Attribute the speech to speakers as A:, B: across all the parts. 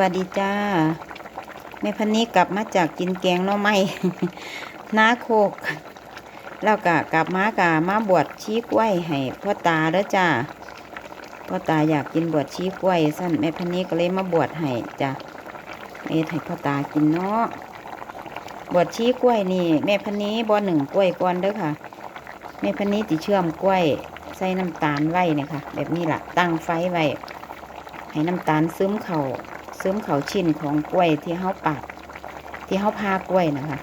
A: วัสดีจ้าแม่พันนี้กลับมาจากกินแกงน่อไม้น้าโคก แล้วก็กลับมากะมาบวชชี้กล้วยให้พ่อตาเด้อจ้าพ่อตาอยากกินบวชชี้กล้วยสั้นแม่พันนี้ก็เลยมาบวชให้จ้าเอ็ดให้พ่อตากินเนาะบวชชี้กล้วยนี่แม่พันนี้บ่หนึ่งกล้วยก่อนเด้อค่ะแม่พันนี้ติเชื่อมกล้วย ใส่น้ำตาลไว้เนี่ยค่ะแบบนี้ล่ะตั้งไฟไว้ให้น้ำตาลซึมเข่า ซึมเขาชิ้นของกล้วยที่เขาปาดที่เขาพากล้วยนะคะ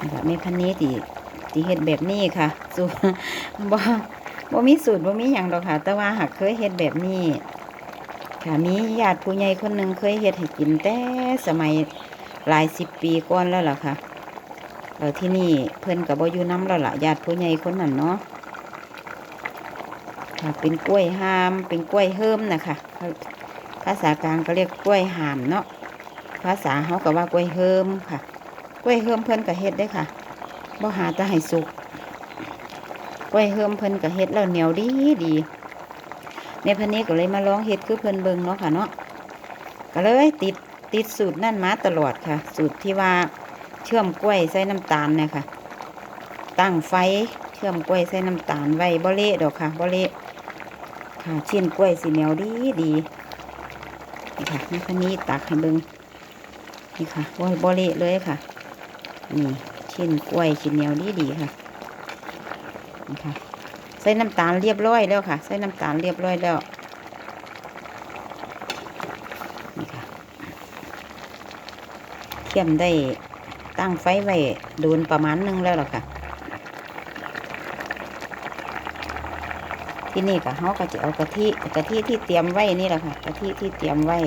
A: นี่ค่ะแม่พันนี้ตีตีเฮ็ดแบบนี้ค่ะ สูตรบ่บ่มีสูตรบ่มีอย่างดอกค่ะ แต่ว่าหากเคยเฮ็ดแบบนี้ค่ะมีญาติผู้ใหญ่คนหนึ่งเคยเฮ็ดให้กินแต่สมัยหลายสิบปีก่อนแล้วล่ะค่ะแล้วที่นี่เพิ่นกับบ่อยู่น้ำแล้วล่ะญาติผู้ใหญ่คนนั้นเนาะค่ะเป็นกล้วยหามเป็นกล้วยเฮิมนะคะ ภาษากลางก็เรียกกล้วยหามเนาะภาษาเขาก็ว่ากล้วยเฮิมค่ะ กล้วยเฮิมเพิ่นก็เฮ็ดได้ค่ะบ่หาแตะให้สุกกล้วยเฮิมเพิ่นก็เฮ็ดแล้วเหนียวดีดีในพันนี้ก็เลยมาลองเฮ็ดคือเพิ่นเบิ่งเนาะค่ะเนาะก็เลยติดติดสูตรนั่นมาตลอดค่ะ สูตรที่ว่าเชื่อมกล้วยใส่น้ำตาลเนี่ยค่ะ ตั้งไฟเชื่อมกล้วยใส่น้ำตาลไว้บ่เละดอกค่ะบ่เละค่ะชิ้นกล้วยสีเหนียวดีดี นี่ค่ะนี่คันนี้ตักให้เบิ่งนี่ค่ะโอ้ยบ่เลเลยค่ะ นี่ชิ้นกล้วยชิ้นเหนียวดีดีค่ะนี่ค่ะ ใส่น้ำตาลเรียบร้อยแล้วค่ะ ใส่น้ำตาลเรียบร้อยแล้วนี่ค่ะเทียมได้ตั้งไฟไว้โดนประมาณหนึงแล้วล่ะค่ะ ที่นี่ก็เขาก็จะเอากะทิกะทิที่เตรียมไว้นี่แหละค่ะกะทิที่เตรียมไว้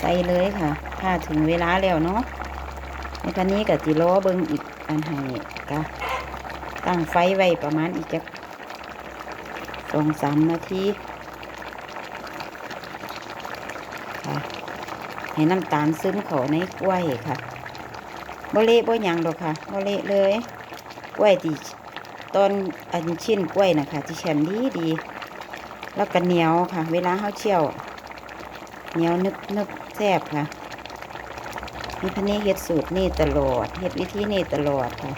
A: ใส่เลยค่ะ ถ้าถึงเวลาแล้วเนาะในคันนี้ก็จิล้อเบิ้งอีกอันให้ก็ตั้งไฟไว้ประมาณอีกจักสองสามนาทีค่ะให้น้ำตาลซึมเข้าในกล้วยค่ะบ่เละบ่ยังดอกค่ะบ่เละเลยกล้วยที่ ตอนอันชิ้นกล้วยนะคะที่แฉมดีดี แล้วก็เหนียวค่ะ เวลาเขาเชี่ยวเหนียวนึบนึบแซ่บค่ะนี่พันนี้เฮ็ดสูตรนี่ตลอดเฮ็ดวิธีนี่ตลอดค่ะ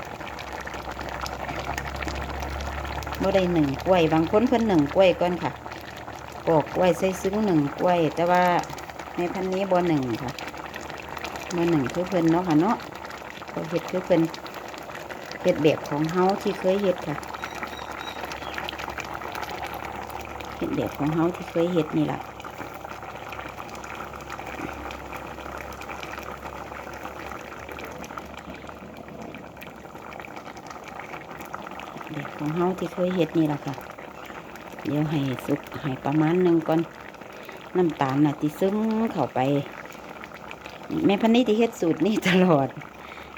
A: บ่ได้หนึ่งกล้วยบางคนเพิ่นหนึ่งกล้วยก่อนค่ะปอกกล้วยใส่ซึ้งหนึ่งกล้วย แต่ว่าในพันนี้บ่หนึ่งค่ะบ่หนึ่งคือเพิ่นเนาะค่ะเนาะเขาเฮ็ดคือเพิ่น เห็ดแบบของเฮาที่เคยเห็ดค่ะเห็ดแบบของเฮาที่เคยเห็ดนี่แหละเด็กของเฮาที่เคยเห็ดนี่แหละค่ะ เดี๋ยวให้สุกให้ประมาณหนึ่งก่อนน้ำตาลน่ะที่ซึมเข้าไป แม่พันนี้ที่เฮ็ดสูตรนี่ตลอด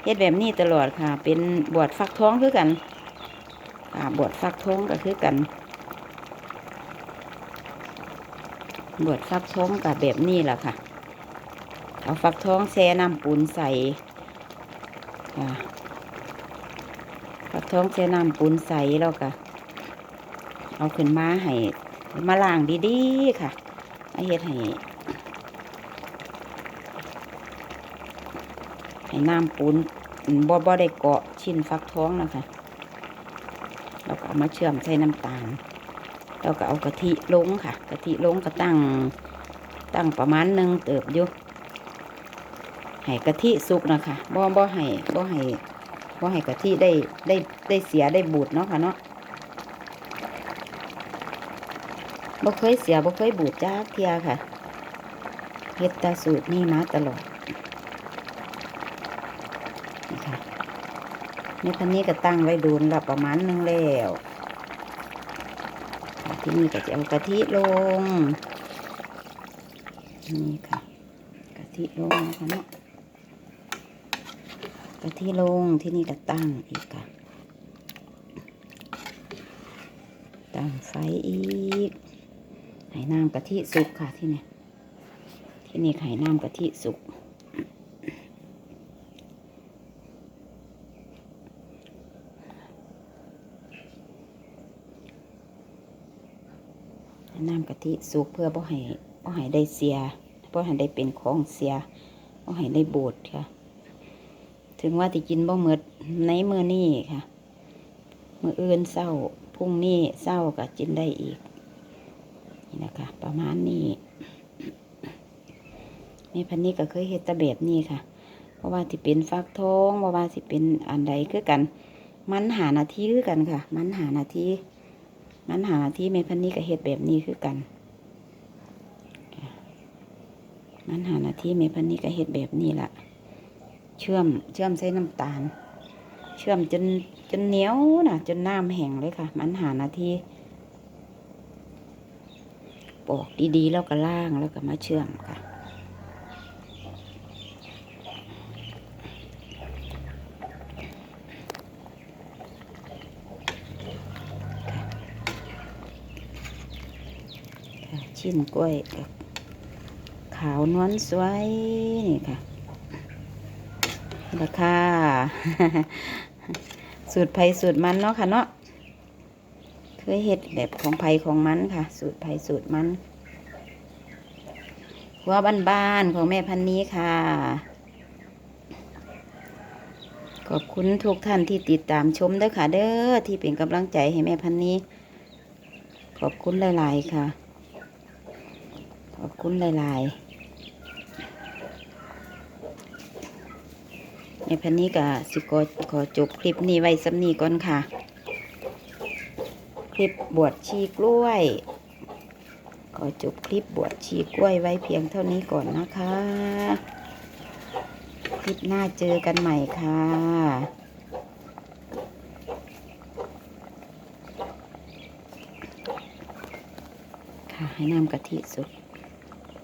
A: เฮ็ดแบบนี้ตลอดค่ะ เป็นบวชฟักท้องคือกันค่ะบวชฟักท้องก็คือกันบวชฟักท้องกับแบบนี้แหละค่ะ เอาฟักท้องแช่น้ำปูนใส่ฟักท้องแช่น้ำปูนใส่แล้วก็เอาขึ้นมาให้มาล้างดีๆค่ะมาเฮ็ดให้ ให้น้ำปูนบ่บ่ได้เกาะชิ้นฟักท้องนะคะเราก็เอามาเชื่อมใส่น้ำตาล เราก็เอากะทิลงค่ะกะทิลงก็ตั้งตั้งประมาณหนึ่งเติบอยู่ให้กะทิสุกนะคะบ่บ่ให้บ่ให้บ่ให้กะทิได้ได้ได้เสียได้บูดเนาะค่ะเนาะบ่เคยเสียบ่เคยบูดจ้าเทียค่ะเฮ็ดตาสูตรนี่มาตลอด นี่ค่ะ นี่คันนี้ก็ตั้งไว้โดนละประมาณหนึงแล้วที่นี่ก็จะเอากะทิลง นี่ค่ะกะทิลงนะคะเนาะกะทิลงที่นี่ก็ตั้งอีกค่ะ ตั้งไฟอีกให้น้ำกะทิสุกค่ะที่นี่ที่นี่ไข่น้ำกะทิสุก น้ำกะทิสุกเพื่อบ่ให้บ่ให้ได้เสียบ่ให้ได้เป็นของเสียบ่ให้ได้บูดค่ะ ถึงว่าที่กินบ่หมดในมื้อนี้ค่ะมื้ออื่นเศร้าพรุ่งนี้เศร้าก็กินได้อีก นี่นะคะประมาณนี้แม่พันนี้ก็เคยเฮ็ดตะแบบนี้ค่ะเพราะว่าที่เป็นฟักทองเพราะว่าสิเป็นอันใดคือกัน มันหานาทีคือกันค่ะ มันหานาที มันหาที่แม่พันนี้ก็เฮ็ดแบบนี้คือกัน มันหานาที่แม่พันนี้ก็เฮ็ดแบบนี้ละเชื่อมเชื่อมใส่น้ำตาล เชื่อมจนจนเหนียวนะจนน้ำแห้งเลยค่ะ มันหานาที่ปอกดีๆแล้วก็ล่างแล้วก็มาเชื่อมค่ะ ค่ะชิ้นกล้วยกับขาวนวลสวยนี่ค่ะราคาสูตรไผ่สูตรมันเนาะค่ะเนาะเคยเห็ดแบบของไผ่ของมันค่ะ สูตรไผ่สูตรมันครัวบ้านๆของแม่พันนี้ค่ะ ขอบคุณทุกท่านที่ติดตามชมเด้อค่ะ เด้อที่เป็นกำลังใจให้แม่พันนี้ ขอบคุณหลาย ๆ ค่ะ ขอบคุณหลายๆในพันนี้ก็สิขอขอจบคลิปนี้ไว้สำนีก่อนค่ะ คลิปบวชชีกล้วย ขอจบคลิปบวชชีกล้วยไว้เพียงเท่านี้ก่อนนะคะ คลิปหน้าเจอกันใหม่ค่ะค่ะให้น้ำกะทิสุด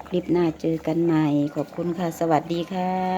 A: คลิปหน้าเจอกันใหม่ ขอบคุณค่ะ สวัสดีค่ะ